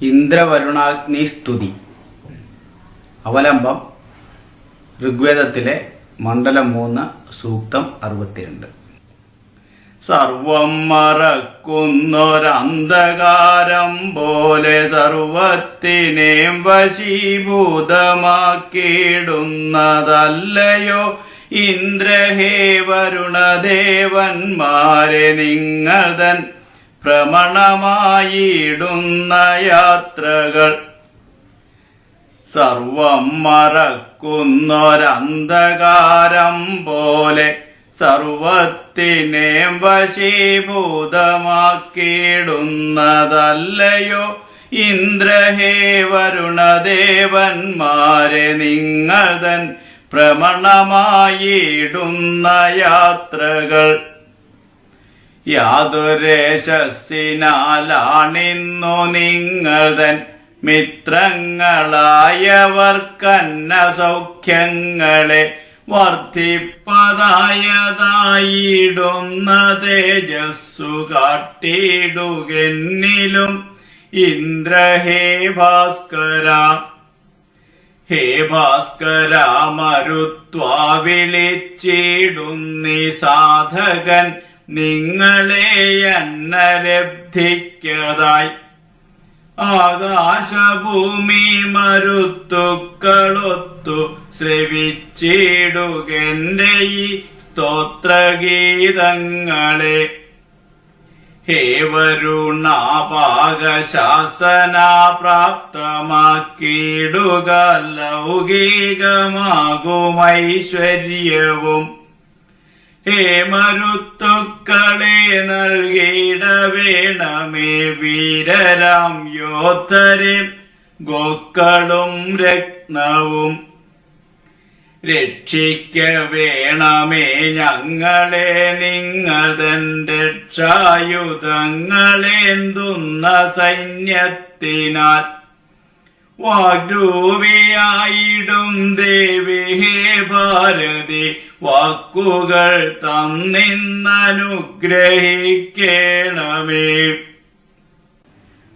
ഇന്ദ്രവരുണാഗ്നി സ്തുതി അവലംബം ഋഗ്വേദത്തിലെ മണ്ഡലം മൂന്ന് സൂക്തം അറുപത്തിരണ്ട്. സർവം മറക്കുന്നൊരന്ധകാരം പോലെ സർവത്തിനെയും വശീഭൂതമാക്കിയിടുന്നതല്ലയോ? ഇന്ദ്രഹേ വരുണദേവന്മാരെ നിങ്ങൾ തൻ ഭ്രമണമായിടുന്ന യാത്രകൾ. സർവം മറക്കുന്നൊരന്ധകാരം പോലെ സർവത്തിനെ വശീഭൂതമാക്കിയിടുന്നതല്ലയോ? ഇന്ദ്രഹേ വരുണദേവന്മാരെ നിങ്ങൾ തൻ ഭ്രമണമായിടുന്ന യാത്രകൾ. യാതൊരേശസ്സിനാലാണിന്നു നിങ്ങൾ തൻ മിത്രങ്ങളായവർക്കന്ന സൗഖ്യങ്ങളെ വർദ്ധിപ്പതായതായിടുന്ന തേജസ്സു കാട്ടിടുകെന്നിലും ഇന്ദ്രഹേ ഭാസ്കര ഹേ ഭാസ്കര മരുത്വാ വിളിച്ചിടുന്നി സാധകൻ. നിങ്ങളെ അന്നലബ്ധിക്കതായി ആകാശഭൂമി മരുത്തുക്കളൊത്തു ശ്രവിച്ചിടുകെന്റെ ഈ സ്തോത്രഗീതങ്ങളെ. ഹേ വരുണാപാകശാസന പ്രാപ്തമാക്കിയിടുക ലൗകികമാകുമൈശ്വര്യവും ഹേ മരുത്തുക്കളെ നൽകിയിടവേണമേ വീരരാം യോദ്ധരെ ഗോക്കളും രത്നവും രക്ഷിക്ക വേണമേ ഞങ്ങളെ രക്ഷായുധങ്ങളെന്തുന്ന രക്ഷായുധങ്ങളേന്തുന്ന സൈന്യത്തിനാൽ വാഗ്രൂപിയായിടും ദേവേ ഭാരതി വാക്കുകൾ തന്നിന്നനുഗ്രഹിക്കണമേ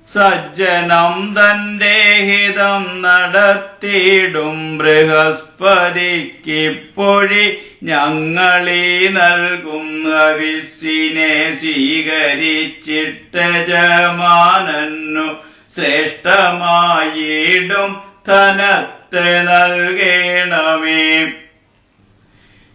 സജ്ജനം തന്റെ ഹിതം നടത്തിയിടും ബൃഹസ്പതിക്കിപ്പൊഴി ഞങ്ങളീ നൽകും അവിസിനെ സ്വീകരിച്ചിട്ട ജമാനന്നു ശ്രേഷ്ഠമായിടും ധനത്തെ നൽകണമേ.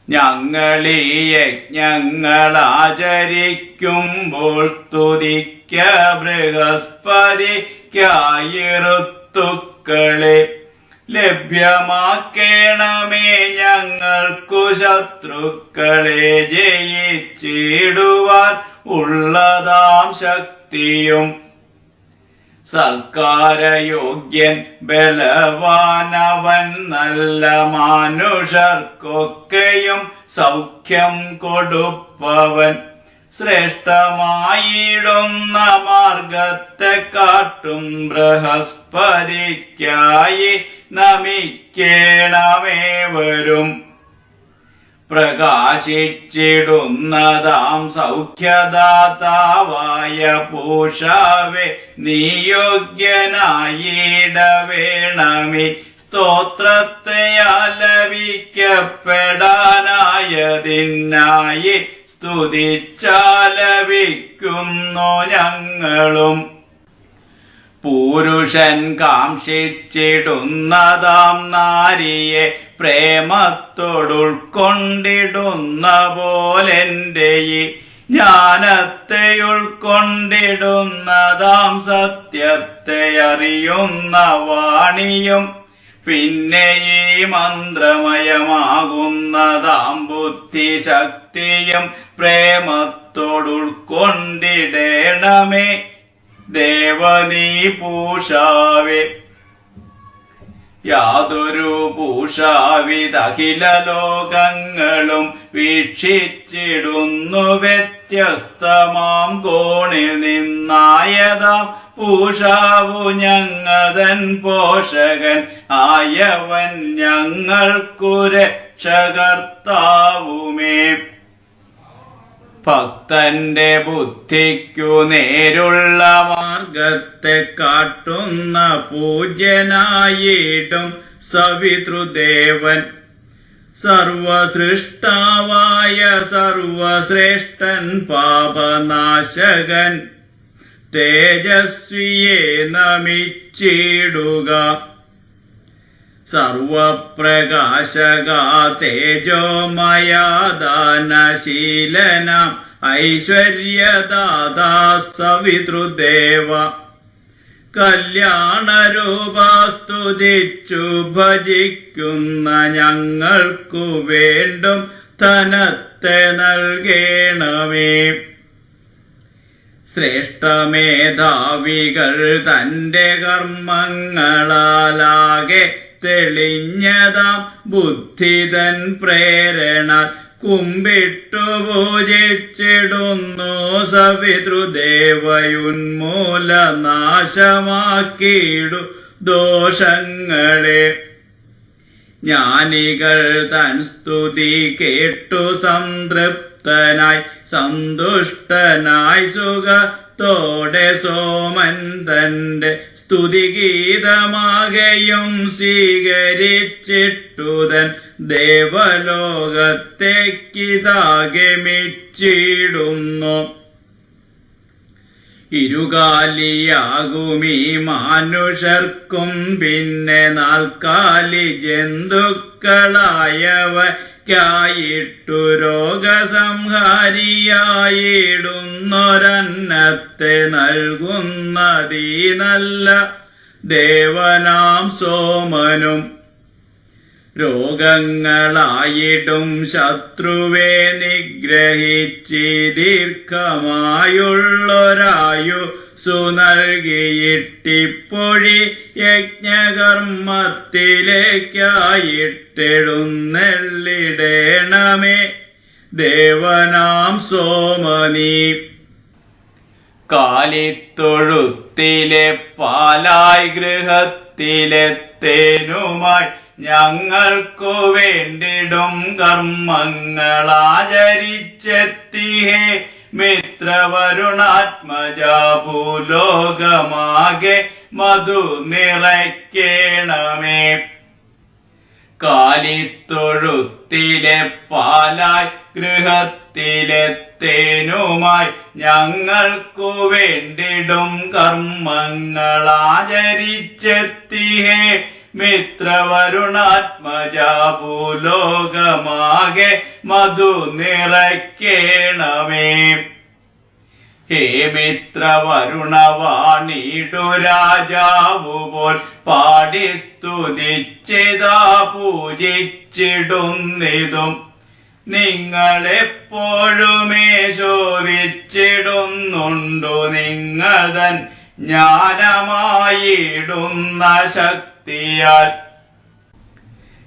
ഞങ്ങളീ യജ്ഞങ്ങളാചരിക്കുമ്പോൾ തുതിക്ക ബൃഹസ്പതിക്കായിരുത്തുക്കളെ ലഭ്യമാക്കേണമേ. ഞങ്ങൾക്കു ശത്രുക്കളെ ജയിച്ചിടുവാൻ ഉള്ളതാം ശക്തിയും സൽക്കാരയോഗ്യൻ ബലവാനവൻ നല്ല മാനുഷർക്കൊക്കെയും സൗഖ്യം കൊടുപ്പവൻ. ശ്രേഷ്ഠമായിടുന്ന മാർഗത്തെ കാട്ടും ബൃഹസ്പതിക്കായി നമിക്കേണമേ വരും പ്രകാശിച്ചിടുന്നതാം സൗഖ്യദാതാവായ പൂഷാവേ നീയോഗ്യനായിടവേണമി. സ്തോത്രത്തെ ആലപിക്കപ്പെടാനായതിനായി സ്തുതിച്ചാലപിക്കുന്നു ഞങ്ങളും. പൂരുഷൻ കാംക്ഷിച്ചിടുന്നതാം നാരിയെ പ്രേമത്തോടുൾക്കൊണ്ടിടുന്ന പോലെന്റെ ജ്ഞാനത്തെ ഉൾക്കൊണ്ടിടുന്നതാം സത്യത്തെ അറിയുന്ന വാണിയും പിന്നെ ഈ മന്ത്രമയമാകുന്നതാം ബുദ്ധിശക്തിയും പ്രേമത്തോടുൾക്കൊണ്ടിടേണമേ. ദേവനീ പൂഷാവേ. യാതൊരു പൂഷാവിതഖില ലോകങ്ങളും വീക്ഷിച്ചിടുന്നു വ്യത്യസ്തമാം കോണിൽ നിന്നായതാം പൂഷാവു ഞങ്ങതൻ പോഷകൻ. ആയവൻ ഞങ്ങൾക്കു രക്ഷകർത്താവുമേ ഭക്തന്റെ ബുദ്ധിക്കു നേരുള്ള മാർഗത്തെ കാട്ടുന്ന പൂജ്യനായിടും സവിതൃദേവൻ. സർവസൃഷ്ടാവായ സർവശ്രേഷ്ഠൻ പാപനാശകൻ. തേജസ്വിയെ നമിച്ചിടുക. സർവപ്രകാശക തേജോമയാദാനശീലന ഐശ്വര്യദാദാ സവിതൃദേവ കല്യാണരൂപാസ്തുതിച്ചു ഭജിക്കുന്ന ഞങ്ങൾക്കു വേണ്ടും ധനത്തെ നൽകേണമേ. ശ്രേഷ്ഠമേധാവികൾ തന്റെ കർമ്മങ്ങളാലാകെ തെളിഞ്ഞതാം ബുദ്ധിതൻ പ്രേരണ. കുമ്പിട്ടു പൂജിച്ചിടുന്നു സവിതൃദേവയുന്മൂല നാശമാക്കിയിടു ദോഷങ്ങളെ. ജ്ഞാനികൾ തൻ സ്തുതി കേട്ടു സംതൃപ്തനായി സന്തുഷ്ടനായി സുഖത്തോടെ സോമൻ തന്റെ സ്തുതിഗീതമാകെയും സ്വീകരിച്ചിട്ടുതൻ ദേവലോകത്തേക്കിതാകെ ഇരുകാലിയാകും ഇരുകാലിയാകുമീ മാനുഷർക്കും പിന്നെ നാൽക്കാലി ജന്തുക്കളായവയ്ക്കായിട്ടു രോഗസംഹാരിയായിടുന്നൊരന്നത്തെ നൽകുന്നതീ നല്ല ദേവനാം സോമനും രോഗങ്ങളായിടും ശത്രുവെ നിഗ്രഹിച്ച് ദീർഘമായുള്ളൊരായു സുനൽകിയിട്ടിപ്പൊഴി യജ്ഞകർമ്മത്തിലേക്കായിട്ടെഴുന്നെള്ളിടേണമേ ദേവനാം സോമനീ. കാലിത്തൊഴുത്തിലെ പാലായി ഗൃഹത്തിലെ തേനുമായി ഞങ്ങൾക്കു വേണ്ടിടും കർമ്മങ്ങളാചരിച്ചെത്തിഹേ. മിത്രവരുണാത്മജ ഭൂലോകമാകെ മധു നിറയ്ക്കേണമേ. കാലിത്തൊഴുത്തിലെ പാലായി ഗൃഹത്തിലെത്തേനുമായി ഞങ്ങൾക്കു വേണ്ടിടും കർമ്മങ്ങളാചരിച്ചെത്തിഹേ മിത്രവരുണാത്മജ ഭൂലോകമാകെ മധു നിറയ്ക്കേണമേ. ഹേ മിത്രവരുണവാണിടു രാജാവു പോൽ പാടി സ്തുതിച്ചിതാ പൂജിച്ചിടുന്നിതും. നിങ്ങളെപ്പോഴുമേ ശോഭിച്ചിടുന്നുണ്ടു നിങ്ങളൻ ജ്ഞാനമായിടുന്ന ശക്തിയാൽ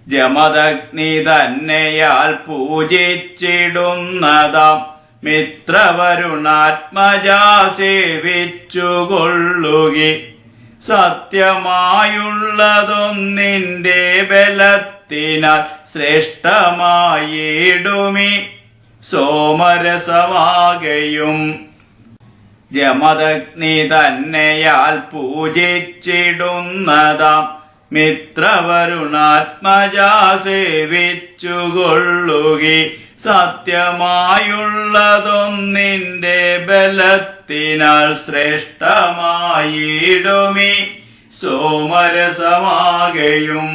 ജമദഗ്നി തന്നെയാൽ പൂജിച്ചിടുന്നതാം. മിത്രവരുണാത്മജാ സേവിച്ചുകൊള്ളുകി സത്യമായുള്ളതൊന്നിന്റെ ബലത്തിനാൽ ശ്രേഷ്ഠമായിടുമി. സോമരസമാകയും ജമദഗ്നി തന്നെയാൽ പൂജിച്ചിടുന്നതാം. മിത്രവരുണാത്മജാ സേവിച്ചുകൊള്ളുകി സത്യമായുള്ളതൊന്നിന്റെ ബലത്തിനാൽ ശ്രേഷ്ഠമായിടുമി. സോമരസമാകയും